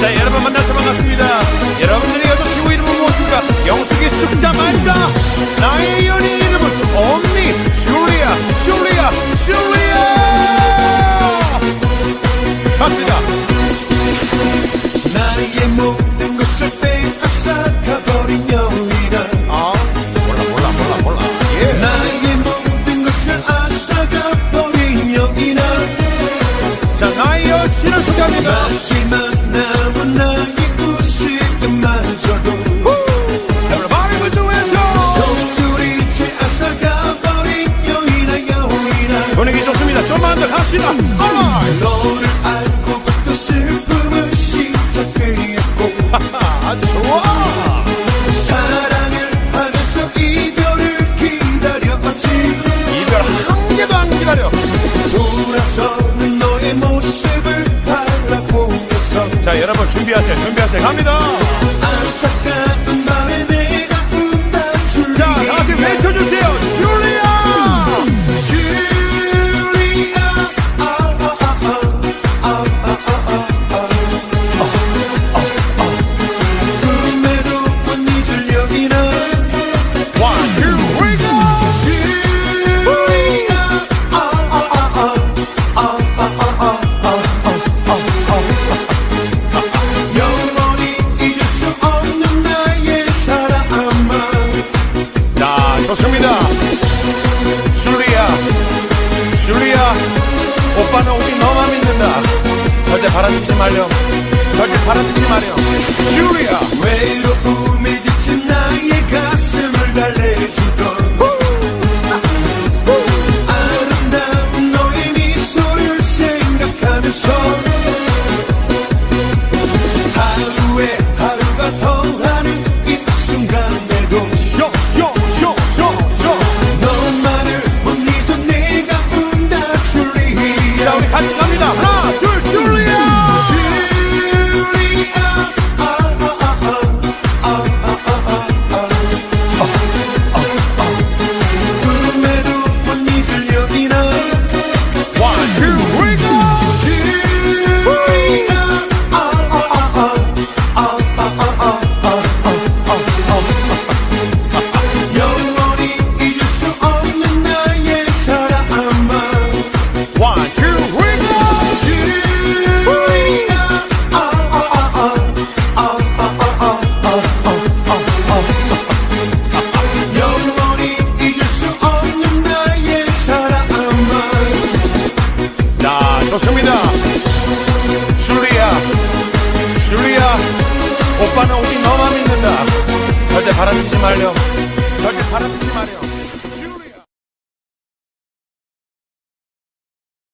자, 여러분 만나서 반갑습니다. 여러분들의 여자친구 이름은 무엇입니까? 영숙이 숫자 만자. 나의 연인 이름은 언니 줄리아, 줄리아, 줄리아. 맞습니다. 나의 모든 것을 빼앗아가버린 여인아 아, 몰라, 몰라, 몰라, 몰라. 예. 나의 모든 것을 앗아가버린 여인아 자, 나의 여친을 소개합니다. 마지막 남은 나 분위기 좋습니다. 좀만 더 갑시다. 너를 알고부터 슬픔을 시작했고 아, 좋아. 사랑을 하면서 이별을 기다렸지 이별 한 개도 안 기다려. 돌아서는 너의 모습을 바라보면서 자, 여러분 준비하세요. 준비하세요. 갑니다. 오빠는 우리 너만 믿는다. 절대 바라듣지 말렴. 절대 바라듣지 마렴. 같이 오빠는 우리 너만 믿는다. 절대 바라듣지 말렴.